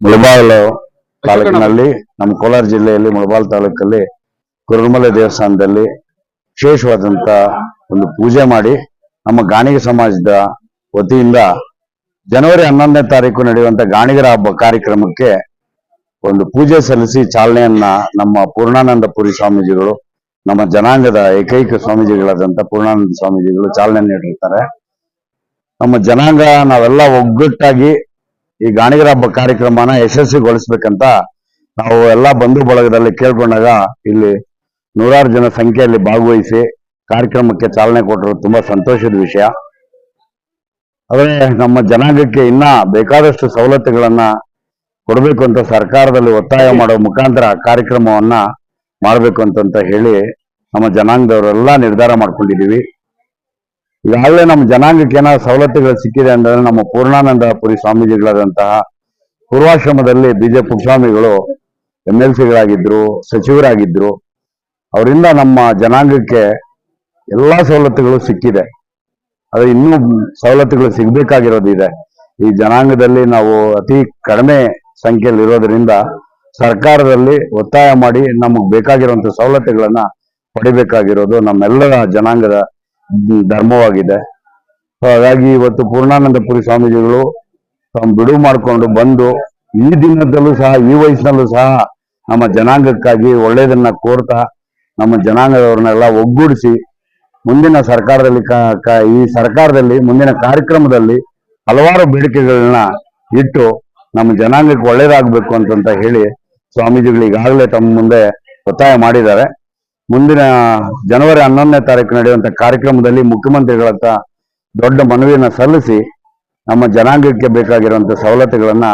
ಮುಳಬಾಲ್ ತಾಲೂಕಿನಲ್ಲಿ ನಮ್ಮ ಕೋಲಾರ ಜಿಲ್ಲೆಯಲ್ಲಿ ಮುಳಬಾಲ್ ತಾಲೂಕಲ್ಲಿ ಕುರುಮಲೆ ದೇವಸ್ಥಾನದಲ್ಲಿ ವಿಶೇಷವಾದಂತ ಒಂದು ಪೂಜೆ ಮಾಡಿ ನಮ್ಮ ಗಾಣಿಗ ಸಮಾಜದ ವತಿಯಿಂದ ಜನವರಿ ಹನ್ನೊಂದನೇ ತಾರೀಕು ನಡೆಯುವಂತ ಗಾಣಿಗರ ಹಬ್ಬ ಕಾರ್ಯಕ್ರಮಕ್ಕೆ ಒಂದು ಪೂಜೆ ಸಲ್ಲಿಸಿ ಚಾಲನೆಯನ್ನ ನಮ್ಮ ಪೂರ್ಣಾನಂದ ಪುರಿ ಸ್ವಾಮೀಜಿಗಳು ನಮ್ಮ ಜನಾಂಗದ ಏಕೈಕ ಸ್ವಾಮೀಜಿಗಳಾದಂತ ಪೂರ್ಣಾನಂದ ಸ್ವಾಮೀಜಿಗಳು ಚಾಲನೆ ನೀಡಿರ್ತಾರೆ. ನಮ್ಮ ಜನಾಂಗ ನಾವೆಲ್ಲ ಒಗ್ಗಟ್ಟಾಗಿ ಈ ಗಾಣಿಗರ ಹಬ್ಬ ಕಾರ್ಯಕ್ರಮನ ಯಶಸ್ವಿಗೊಳಿಸ್ಬೇಕಂತ ನಾವು ಎಲ್ಲಾ ಬಂಧು ಬಳಗದಲ್ಲಿ ಕೇಳ್ಕೊಂಡಾಗ ಇಲ್ಲಿ ನೂರಾರು ಜನ ಸಂಖ್ಯೆಯಲ್ಲಿ ಭಾಗವಹಿಸಿ ಕಾರ್ಯಕ್ರಮಕ್ಕೆ ಚಾಲನೆ ಕೊಟ್ಟರು. ತುಂಬಾ ಸಂತೋಷದ ವಿಷಯ. ಆದರೆ ನಮ್ಮ ಜನಾಂಗಕ್ಕೆ ಇನ್ನ ಬೇಕಾದಷ್ಟು ಸವಲತ್ತುಗಳನ್ನ ಕೊಡಬೇಕು ಅಂತ ಸರ್ಕಾರದಲ್ಲಿ ಒತ್ತಾಯ ಮಾಡೋ ಮುಖಾಂತರ ಕಾರ್ಯಕ್ರಮವನ್ನ ಮಾಡಬೇಕು ಅಂತಂತ ಹೇಳಿ ನಮ್ಮ ಜನಾಂಗದವರೆಲ್ಲ ನಿರ್ಧಾರ ಮಾಡ್ಕೊಂಡಿದೀವಿ ಈಗಾಗಲೇ ನಮ್ಮ ಜನಾಂಗಕ್ಕೆ ಏನಾದ್ರು ಸವಲತ್ತುಗಳು ಸಿಕ್ಕಿದೆ ಅಂದ್ರೆ ನಮ್ಮ ಪೂರ್ಣಾನಂದಪುರಿ ಸ್ವಾಮೀಜಿಗಳಾದಂತಹ ಪೂರ್ವಾಶ್ರಮದಲ್ಲಿ ಬಿಜೆಪಿ ಸ್ವಾಮಿಗಳು ಎಂ ಎಲ್ ಸಿಗಳಾಗಿದ್ರು, ಸಚಿವರಾಗಿದ್ರು, ಅವರಿಂದ ನಮ್ಮ ಜನಾಂಗಕ್ಕೆ ಎಲ್ಲಾ ಸವಲತ್ತುಗಳು ಸಿಕ್ಕಿದೆ. ಅದು ಇನ್ನೂ ಸವಲತ್ತುಗಳು ಸಿಗಬೇಕಾಗಿರೋದಿದೆ. ಈ ಜನಾಂಗದಲ್ಲಿ ನಾವು ಅತಿ ಕಡಿಮೆ ಸಂಖ್ಯೆಯಲ್ಲಿ ಇರೋದ್ರಿಂದ ಸರ್ಕಾರದಲ್ಲಿ ಒತ್ತಾಯ ಮಾಡಿ ನಮಗೆ ಬೇಕಾಗಿರುವಂತ ಸವಲತ್ತುಗಳನ್ನ ಪಡಿಬೇಕಾಗಿರೋದು ನಮ್ಮೆಲ್ಲರ ಜನಾಂಗದ ಧರ್ಮವಾಗಿದೆ. ಹಾಗಾಗಿ ಇವತ್ತು ಪೂರ್ಣಾನಂದಪುರಿ ಸ್ವಾಮೀಜಿಗಳು ತಮ್ಮ ಬಿಡುವು ಮಾಡಿಕೊಂಡು ಬಂದು ಈ ದಿನದಲ್ಲೂ ಸಹ, ಈ ವಯಸ್ಸಿನಲ್ಲೂ ಸಹ ನಮ್ಮ ಜನಾಂಗಕ್ಕಾಗಿ ಒಳ್ಳೆಯದನ್ನ ಕೋರ್ತಾ ನಮ್ಮ ಜನಾಂಗದವ್ರನ್ನೆಲ್ಲ ಒಗ್ಗೂಡಿಸಿ ಮುಂದಿನ ಸರ್ಕಾರದಲ್ಲಿ ಈ ಸರ್ಕಾರದಲ್ಲಿ ಮುಂದಿನ ಕಾರ್ಯಕ್ರಮದಲ್ಲಿ ಹಲವಾರು ಬೇಡಿಕೆಗಳನ್ನ ಇಟ್ಟು ನಮ್ಮ ಜನಾಂಗಕ್ಕೆ ಒಳ್ಳೇದಾಗಬೇಕು ಅಂತಂತ ಹೇಳಿ ಸ್ವಾಮೀಜಿಗಳು ಈಗಾಗಲೇ ತಮ್ಮ ಮುಂದೆ ಒತ್ತಾಯ ಮಾಡಿದ್ದಾರೆ. ಮುಂದಿನ ಜನವರಿ ಹನ್ನೊಂದನೇ ತಾರೀಕು ನಡೆಯುವಂತ ಕಾರ್ಯಕ್ರಮದಲ್ಲಿ ಮುಖ್ಯಮಂತ್ರಿಗಳತ್ತ ದೊಡ್ಡ ಮನವಿಯನ್ನ ಸಲ್ಲಿಸಿ ನಮ್ಮ ಜನಾಂಗಕ್ಕೆ ಬೇಕಾಗಿರುವಂತ ಸವಲತ್ತುಗಳನ್ನ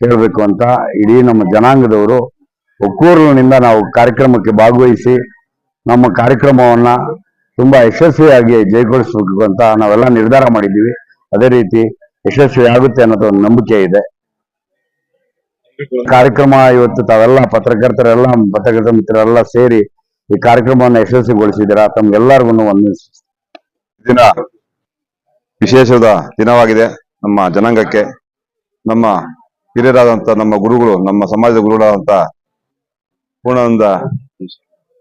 ಕೇಳಬೇಕು ಅಂತ ಇಡೀ ನಮ್ಮ ಜನಾಂಗದವರು ಒಕ್ಕೂರಿನಿಂದ ನಾವು ಕಾರ್ಯಕ್ರಮಕ್ಕೆ ಭಾಗವಹಿಸಿ ನಮ್ಮ ಕಾರ್ಯಕ್ರಮವನ್ನ ತುಂಬಾ ಯಶಸ್ವಿಯಾಗಿ ಜಯಗೊಳಿಸಬೇಕು ಅಂತ ನಾವೆಲ್ಲ ನಿರ್ಧಾರ ಮಾಡಿದ್ದೀವಿ. ಅದೇ ರೀತಿ ಯಶಸ್ವಿ ಆಗುತ್ತೆ ಅನ್ನೋದು ಒಂದು ನಂಬಿಕೆ ಇದೆ. ಕಾರ್ಯಕ್ರಮ ಇವತ್ತು ತಾವೆಲ್ಲ ಪತ್ರಕರ್ತರೆಲ್ಲ, ಪತ್ರಕರ್ತ ಮಿತ್ರರೆಲ್ಲ ಸೇರಿ ಈ ಕಾರ್ಯಕ್ರಮವನ್ನು ಯಶಸ್ವಿಗೊಳಿಸಿದ್ದೀರಾ? ತಮ್ಗೆಲ್ಲರಿಗೂ ಒಂದು ದಿನ ವಿಶೇಷದ ದಿನವಾಗಿದೆ ನಮ್ಮ ಜನಾಂಗಕ್ಕೆ. ನಮ್ಮ ಹಿರಿಯರಾದಂತ ನಮ್ಮ ಗುರುಗಳು, ನಮ್ಮ ಸಮಾಜದ ಗುರುಗಳಾದಂತ ಪೂರ್ಣಾನಂದ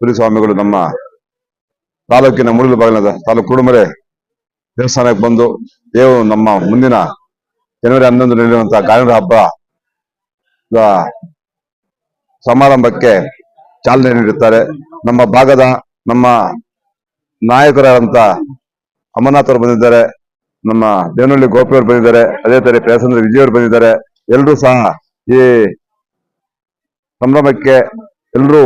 ಪುರಿ ಸ್ವಾಮಿಗಳು ನಮ್ಮ ತಾಲೂಕಿನ ಮುಳುಗಲು ಬಾಗಿಲಿನ ತಾಲೂಕು ಕುಡುಮರೆ ದೇವಸ್ಥಾನಕ್ಕೆ ಬಂದು ದೇವರು ನಮ್ಮ ಮುಂದಿನ ಜನವರಿ ಹನ್ನೊಂದು ನಡೆಯುವಂತಹ ಗಾಯನ ಹಬ್ಬ ಸಮಾರಂಭಕ್ಕೆ ಚಾಲನೆ ನೀಡುತ್ತಾರೆ. ನಮ್ಮ ಭಾಗದ ನಮ್ಮ ನಾಯಕರಾದಂತ ಅಮರನಾಥ್ ಅವರು ಬಂದಿದ್ದಾರೆ. ನಮ್ಮ ದೇವನಹಳ್ಳಿ ಗೋಪಿ ಅವರು ಬಂದಿದ್ದಾರೆ. ಅದೇ ತರ ಪ್ರಯಾಸಂದ್ರ ವಿಜಯ್ ಅವರು ಬಂದಿದ್ದಾರೆ. ಎಲ್ಲರೂ ಸಹ ಈ ಸಂಭ್ರಮಕ್ಕೆ ಎಲ್ಲರೂ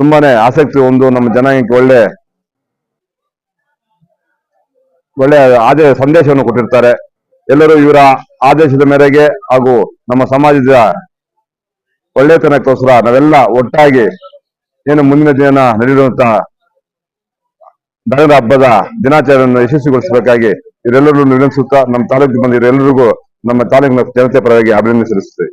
ತುಂಬಾನೇ ಆಸಕ್ತಿ ಒಂದು, ನಮ್ಮ ಜನಾಂಗಕ್ಕೆ ಒಳ್ಳೆ ಒಳ್ಳೆ ಆದೇ ಸಂದೇಶವನ್ನು ಕೊಟ್ಟಿರ್ತಾರೆ. ಎಲ್ಲರೂ ಇವರ ಆದೇಶದ ಮೇರೆಗೆ ಹಾಗೂ ನಮ್ಮ ಸಮಾಜದ ಒಳ್ಳೆತನಕ್ಕೋಸ್ಕರ ನಾವೆಲ್ಲ ಒಟ್ಟಾಗಿ ಏನು ಮುಂದಿನ ದಿನ ನಡೆಯುವಂತಹ ದನದ ಹಬ್ಬದ ದಿನಾಚರಣೆಯನ್ನು ಯಶಸ್ವಿಗೊಳಿಸಬೇಕಾಗಿ ಇವರೆಲ್ಲರೂ ನಿರ್ಣಯಿಸುತ್ತಾ ನಮ್ಮ ತಾಲೂಕಿಗೆ ಬಂದಿರೋ ಎಲ್ಲರಿಗೂ ನಮ್ಮ ತಾಲೂಕಿನ ಜನತೆ ಪರವಾಗಿ ಅಭಿನಂದಿಸುತ್ತೇವೆ